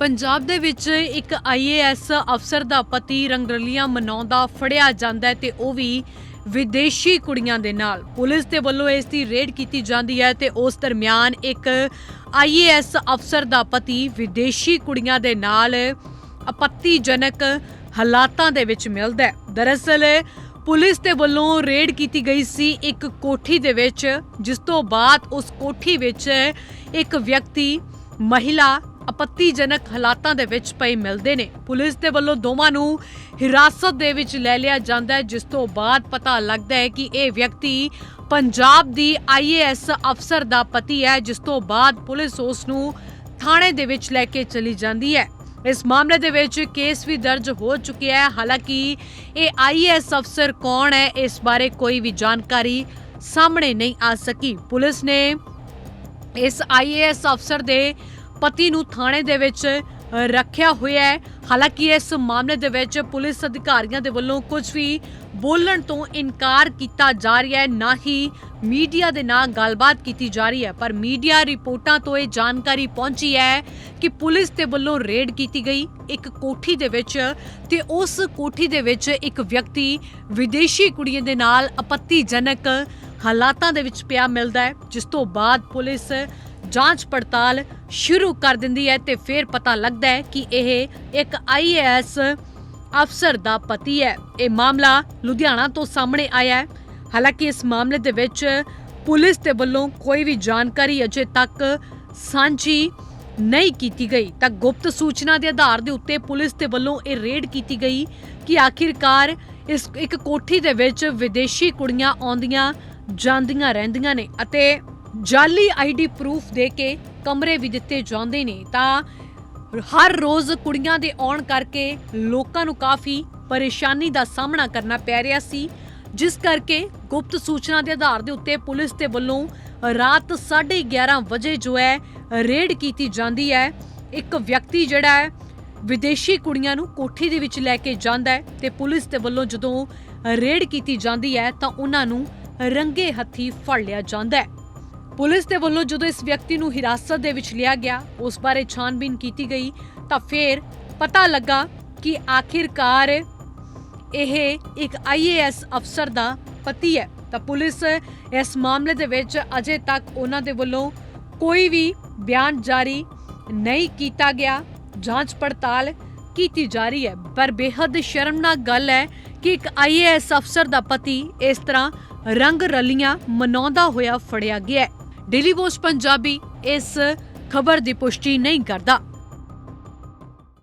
ਪੰਜਾਬ ਦੇ ਵਿੱਚ ਇੱਕ ਆਈਏਐਸ ਅਫਸਰ ਦਾ ਪਤੀ ਰੰਗਰਲੀਆਂ ਮਨਾਉਂਦਾ ਫੜਿਆ ਜਾਂਦਾ ਹੈ ਤੇ ਉਹ ਵੀ ਵਿਦੇਸ਼ੀ ਕੁੜੀਆਂ ਦੇ ਨਾਲ। ਪੁਲਿਸ ਦੇ ਵੱਲੋਂ ਇਸ ਦੀ ਰੇਡ ਕੀਤੀ ਜਾਂਦੀ ਹੈ ਤੇ ਉਸ ਦਰਮਿਆਨ ਇੱਕ ਆਈਏਐਸ ਅਫਸਰ ਦਾ ਪਤੀ ਵਿਦੇਸ਼ੀ ਕੁੜੀਆਂ ਦੇ ਨਾਲ ਆਪੱਤੀਜਨਕ ਹਾਲਾਤਾਂ ਦੇ ਵਿੱਚ ਮਿਲਦਾ ਹੈ। ਦਰਅਸਲ ਪੁਲਿਸ ਦੇ ਵੱਲੋਂ ਰੇਡ ਕੀਤੀ ਗਈ ਸੀ ਇੱਕ ਕੋਠੀ ਦੇ ਵਿੱਚ, ਜਿਸ ਤੋਂ ਬਾਅਦ ਉਸ ਕੋਠੀ ਵਿੱਚ ਇੱਕ ਵਿਅਕਤੀ, ਮਹਿਲਾ ਆਪੱਤੀਜਨਕ ਹਾਲਾਤਾਂ ਦੇ ਵਿੱਚ ਪਏ ਮਿਲਦੇ ਨੇ। ਪੁਲਿਸ ਦੇ ਵੱਲੋਂ ਦੋਵਾਂ ਨੂੰ ਹਿਰਾਸਤ ਦੇ ਵਿੱਚ ਲੈ ਲਿਆ ਜਾਂਦਾ ਹੈ, ਜਿਸ ਤੋਂ ਬਾਅਦ ਪਤਾ ਲੱਗਦਾ ਹੈ ਕਿ ਇਹ ਵਿਅਕਤੀ ਪੰਜਾਬ ਦੀ ਆਈਏਐਸ ਅਫਸਰ ਦਾ ਪਤੀ ਹੈ, ਜਿਸ ਤੋਂ ਬਾਅਦ ਪੁਲਿਸ ਉਸ ਨੂੰ ਥਾਣੇ ਦੇ ਵਿੱਚ ਲੈ ਕੇ ਚਲੀ ਜਾਂਦੀ ਹੈ। ਇਸ ਮਾਮਲੇ ਦੇ ਵਿੱਚ ਕੇਸ ਵੀ ਦਰਜ ਹੋ ਚੁੱਕਿਆ ਹੈ। ਹਾਲਾਂਕਿ ਇਹ ਆਈਏਐਸ ਅਫਸਰ ਕੌਣ ਹੈ, ਇਸ ਬਾਰੇ ਕੋਈ ਵੀ ਜਾਣਕਾਰੀ ਸਾਹਮਣੇ ਨਹੀਂ ਆ ਸਕੀ। ਪੁਲਿਸ ਨੇ ਇਸ ਆਈਏਐਸ ਅਫਸਰ ਦੇ ਪਤੀ ਨੂੰ ਥਾਣੇ ਦੇ ਵਿੱਚ ਰੱਖਿਆ ਹੋਇਆ ਹੈ। ਹਾਲਾਂਕਿ ਇਸ ਮਾਮਲੇ ਦੇ ਵਿੱਚ ਪੁਲਿਸ ਅਧਿਕਾਰੀਆਂ ਦੇ ਵੱਲੋਂ ਕੁਝ ਵੀ ਬੋਲਣ ਤੋਂ ਇਨਕਾਰ ਕੀਤਾ ਜਾ ਰਿਹਾ ਹੈ। ਨਾ ਹੀ ਮੀਡੀਆ ਦੇ ਨਾਲ ਗੱਲਬਾਤ ਕੀਤੀ ਜਾ ਰਹੀ ਹੈ। ਪਰ ਮੀਡੀਆ ਰਿਪੋਰਟਾਂ ਤੋਂ ਇਹ ਜਾਣਕਾਰੀ ਪਹੁੰਚੀ ਹੈ ਕਿ ਪੁਲਿਸ ਦੇ ਵੱਲੋਂ ਰੇਡ ਕੀਤੀ ਗਈ ਇੱਕ ਕੋਠੀ ਦੇ ਵਿੱਚ ਤੇ ਉਸ ਕੋਠੀ ਦੇ ਵਿੱਚ ਇੱਕ ਵਿਅਕਤੀ ਵਿਦੇਸ਼ੀ ਕੁੜੀਆਂ ਦੇ ਨਾਲ ਆਪੱਤੀਜਨਕ ਹਾਲਾਤਾਂ ਦੇ ਵਿੱਚ ਪਿਆ ਮਿਲਦਾ ਹੈ, ਜਿਸ ਤੋਂ ਬਾਅਦ ਪੁਲਿਸ ਜਾਂਚ ਪੜਤਾਲ ਸ਼ੁਰੂ ਕਰ ਦਿੰਦੀ ਹੈ ਤੇ ਫਿਰ ਪਤਾ ਲੱਗਦਾ ਹੈ ਕਿ ਇਹ ਇੱਕ ਆਈਏਐਸ ਅਫਸਰ ਦਾ ਪਤੀ ਹੈ। ਇਹ ਮਾਮਲਾ ਲੁਧਿਆਣਾ ਤੋਂ ਸਾਹਮਣੇ ਆਇਆ ਹੈ। ਹਾਲਾਂਕਿ ਇਸ ਮਾਮਲੇ ਦੇ ਵਿੱਚ ਪੁਲਿਸ ਦੇ ਵੱਲੋਂ ਕੋਈ ਵੀ ਜਾਣਕਾਰੀ ਅਜੇ ਤੱਕ ਸਾਂਝੀ ਨਹੀਂ ਕੀਤੀ ਗਈ। ਤਾਂ ਗੁਪਤ ਸੂਚਨਾ ਦੇ ਆਧਾਰ ਦੇ ਉੱਤੇ ਪੁਲਿਸ ਦੇ ਵੱਲੋਂ ਇਹ ਰੇਡ ਕੀਤੀ ਗਈ ਕਿ ਆਖਿਰਕਾਰ ਇਸ ਇੱਕ ਕੋਠੀ ਦੇ ਵਿੱਚ ਵਿਦੇਸ਼ੀ ਕੁੜੀਆਂ ਆਉਂਦੀਆਂ ਜਾਂਦੀਆਂ ਰਹਿੰਦੀਆਂ ਨੇ ਅਤੇ ਜਾਲੀ ਆਈਡੀ ਪ੍ਰੂਫ ਦੇ ਕੇ ਕਮਰੇ ਵੀ ਦਿੱਤੇ ਜਾਂਦੇ ਨੇ, ਤਾਂ ਹਰ ਰੋਜ਼ ਕੁੜੀਆਂ ਦੇ ਆਉਣ ਕਰਕੇ ਲੋਕਾਂ ਨੂੰ ਕਾਫੀ ਪਰੇਸ਼ਾਨੀ ਦਾ ਸਾਹਮਣਾ ਕਰਨਾ ਪੈ ਰਿਹਾ ਸੀ, ਜਿਸ ਕਰਕੇ ਗੁਪਤ ਸੂਚਨਾ ਦੇ ਆਧਾਰ ਦੇ ਉੱਤੇ ਪੁਲਿਸ ਦੇ ਵੱਲੋਂ ਰਾਤ 11:30 ਵਜੇ ਜੋ ਹੈ, ਰੇਡ ਕੀਤੀ ਜਾਂਦੀ ਹੈ। ਇੱਕ ਵਿਅਕਤੀ ਜਿਹੜਾ ਹੈ, ਵਿਦੇਸ਼ੀ ਕੁੜੀਆਂ ਨੂੰ ਕੋਠੀ ਦੇ ਵਿੱਚ ਲੈ ਕੇ ਜਾਂਦਾ ਹੈ ਤੇ ਪੁਲਿਸ ਦੇ ਵੱਲੋਂ ਜਦੋਂ ਰੇਡ ਕੀਤੀ ਜਾਂਦੀ ਹੈ, ਤਾਂ ਉਹਨਾਂ ਨੂੰ ਰੰਗੇ ਹੱਥੀ ਫੜ ਲਿਆ ਜਾਂਦਾ ਹੈ। ਪੁਲਿਸ ਦੇ ਵੱਲੋਂ ਜਦੋਂ ਇਸ ਵਿਅਕਤੀ ਨੂੰ ਹਿਰਾਸਤ ਦੇ ਵਿੱਚ ਲਿਆ ਗਿਆ, ਉਸ ਬਾਰੇ ਛਾਨਬੀਨ ਕੀਤੀ ਗਈ, ਤਾਂ ਫਿਰ ਪਤਾ ਲੱਗਾ ਕਿ ਆਖਿਰਕਾਰ ਇਹ ਇੱਕ ਆਈਏਐਸ ਅਫਸਰ ਦਾ ਪਤੀ ਹੈ। ਤਾਂ ਪੁਲਿਸ ਇਸ ਮਾਮਲੇ ਦੇ ਵਿੱਚ ਅਜੇ ਤੱਕ ਉਹਨਾਂ ਦੇ ਵੱਲੋਂ ਕੋਈ ਵੀ ਬਿਆਨ ਜਾਰੀ ਨਹੀਂ ਕੀਤਾ ਗਿਆ। ਜਾਂਚ ਪੜਤਾਲ ਕੀਤੀ ਜਾ ਰਹੀ ਹੈ। ਪਰ ਬੇहद ਸ਼ਰਮਨਾਕ ਗੱਲ ਹੈ ਕਿ ਇੱਕ ਆਈਏਐਸ ਅਫਸਰ ਦਾ ਪਤੀ ਇਸ ਤਰ੍ਹਾਂ ਰੰਗ ਰਲੀਆਂ ਮਨਾਉਂਦਾ ਹੋਇਆ ਫੜਿਆ ਗਿਆ ਹੈ। ਡੇਲੀ ਪੋਸਟ ਪੰਜਾਬੀ ਇਸ ਖਬਰ ਦੀ ਪੁਸ਼ਟੀ ਨਹੀਂ ਕਰਦਾ।